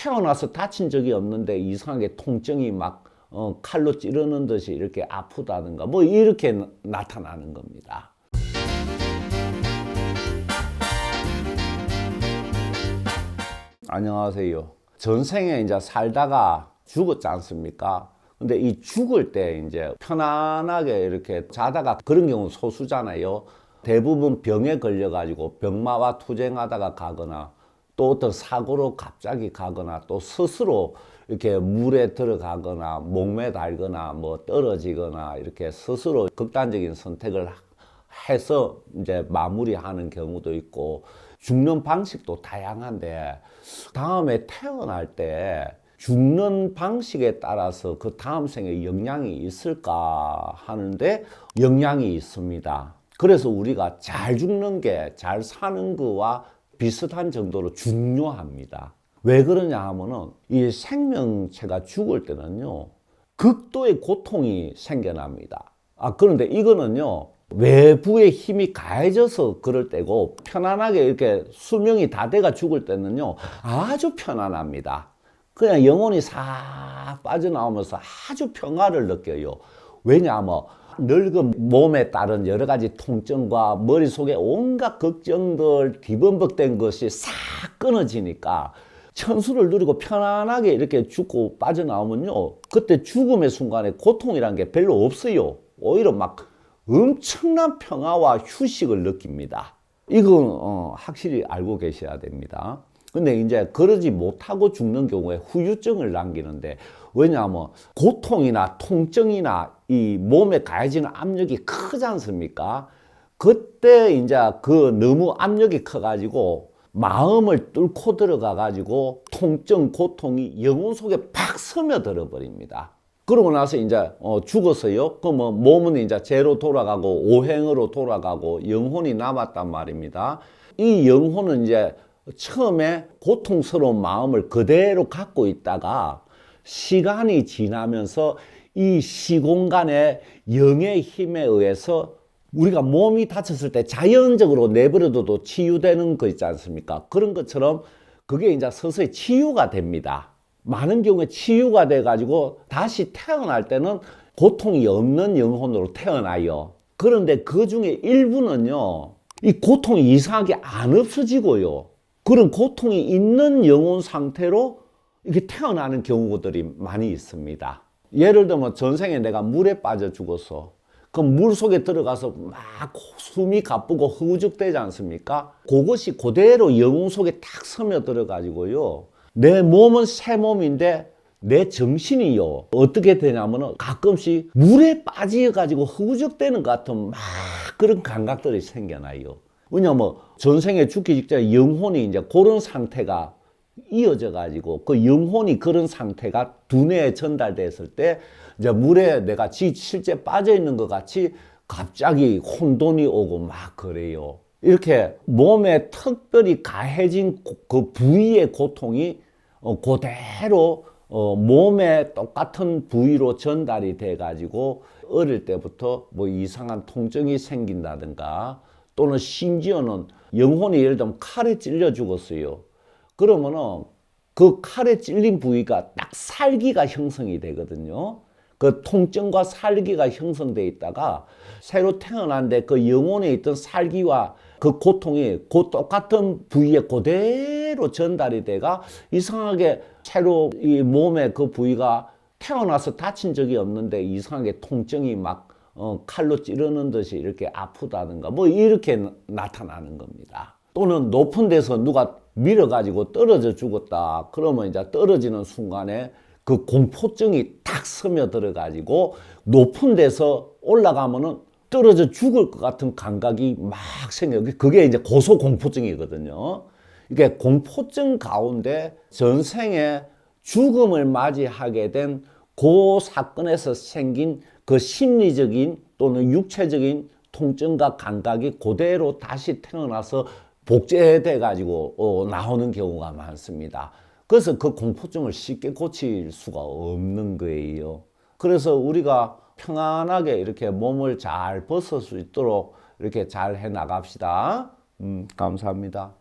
태어나서 다친 적이 없는데 이상하게 통증이 막 어, 칼로 찌르는 듯이 이렇게 아프다든가 뭐 이렇게 나- 나타나는 겁니다. 안녕하세요. 전생에 이제 살다가 죽었지 않습니까? 근데 이 죽을 때 이제 편안하게 이렇게 자다가 그런 경우 소수잖아요. 대부분 병에 걸려가지고 병마와 투쟁하다가 가거나 또 어떤 사고로 갑자기 가거나 또 스스로 이렇게 물에 들어가거나 목매 달거나 뭐 떨어지거나 이렇게 스스로 극단적인 선택을 해서 이제 마무리하는 경우도 있고 죽는 방식도 다양한데 다음에 태어날 때 죽는 방식에 따라서 그 다음 생에 영향이 있을까 하는데 영향이 있습니다. 그래서 우리가 잘 죽는 게 잘 사는 거와 비슷한 정도로 중요합니다. 왜 그러냐 하면은 이 생명체가 죽을 때는요 극도의 고통이 생겨납니다. 아 그런데 이거는요 외부의 힘이 가해져서 그럴 때고 편안하게 이렇게 수명이 다 돼가 죽을 때는요 아주 편안합니다. 그냥 영혼이 싹 빠져나오면서 아주 평화를 느껴요. 왜냐하면 늙은 몸에 따른 여러 가지 통증과 머릿속에 온갖 걱정들, 뒤범벅된 것이 싹 끊어지니까 천수를 누리고 편안하게 이렇게 죽고 빠져나오면요. 그때 죽음의 순간에 고통이란 게 별로 없어요. 오히려 막 엄청난 평화와 휴식을 느낍니다. 이건 어, 확실히 알고 계셔야 됩니다. 근데 이제 그러지 못하고 죽는 경우에 후유증을 남기는데 왜냐하면 고통이나 통증이나 이 몸에 가해지는 압력이 크지 않습니까? 그때 이제 그 너무 압력이 커가지고 마음을 뚫고 들어가 가지고 통증, 고통이 영혼 속에 팍 스며들어 버립니다. 그러고 나서 이제 어, 죽었어요. 그러면 몸은 이제 죄로 돌아가고 오행으로 돌아가고 영혼이 남았단 말입니다. 이 영혼은 이제 처음에 고통스러운 마음을 그대로 갖고 있다가 시간이 지나면서 이 시공간의 영의 힘에 의해서 우리가 몸이 다쳤을 때 자연적으로 내버려둬도 치유되는 거 있지 않습니까? 그런 것처럼 그게 이제 서서히 치유가 됩니다. 많은 경우에 치유가 돼가지고 다시 태어날 때는 고통이 없는 영혼으로 태어나요. 그런데 그 중에 일부는요, 이 고통이 이상하게 안 없어지고요. 그런 고통이 있는 영혼 상태로 이렇게 태어나는 경우들이 많이 있습니다. 예를 들면 전생에 내가 물에 빠져 죽었어. 그럼 물 속에 들어가서 막 숨이 가쁘고 허우적대지 않습니까? 그것이 그대로 영혼 속에 탁 스며들어 가지고요. 내 몸은 새 몸인데 내 정신이요. 어떻게 되냐면은 가끔씩 물에 빠져 가지고 허우적대는 것 같은 막 그런 감각들이 생겨나요. 왜냐면 전생에 죽기 직전에 영혼이 이제 그런 상태가 이어져 가지고 그 영혼이 그런 상태가 두뇌에 전달됐을 때 이제 물에 내가 지 실제 빠져 있는 것 같이 갑자기 혼돈이 오고 막 그래요. 이렇게 몸에 특별히 가해진 고- 그 부위의 고통이 어, 그대로 어, 몸에 똑같은 부위로 전달이 돼 가지고 어릴 때부터 뭐 이상한 통증이 생긴다든가 또는 심지어는 영혼이 예를 들면 칼에 찔려 죽었어요. 그러면은 그 칼에 찔린 부위가 딱 살기가 형성이 되거든요. 그 통증과 살기가 형성돼 있다가 새로 태어난데 그 영혼에 있던 살기와 그 고통이 그 똑같은 부위에 그대로 전달이 돼가 이상하게 새로 이 몸의 그 부위가 태어나서 다친 적이 없는데 이상하게 통증이 막 어, 칼로 찌르는 듯이 이렇게 아프다든가 뭐 이렇게 나- 나타나는 겁니다. 또는 높은 데서 누가 밀어가지고 떨어져 죽었다. 그러면 이제 떨어지는 순간에 그 공포증이 탁 스며들어 가지고 높은 데서 올라가면은 떨어져 죽을 것 같은 감각이 막 생겨요. 그게 이제 고소 공포증이거든요. 이게 공포증 가운데 전생에 죽음을 맞이하게 된 그 사건에서 생긴 그 심리적인 또는 육체적인 통증과 감각이 그대로 다시 태어나서 복제돼 가지고 어, 나오는 경우가 많습니다. 그래서 그 공포증을 쉽게 고칠 수가 없는 거예요. 그래서 우리가 평안하게 이렇게 몸을 잘 벗을 수 있도록 이렇게 잘 해 나갑시다. 음, 감사합니다.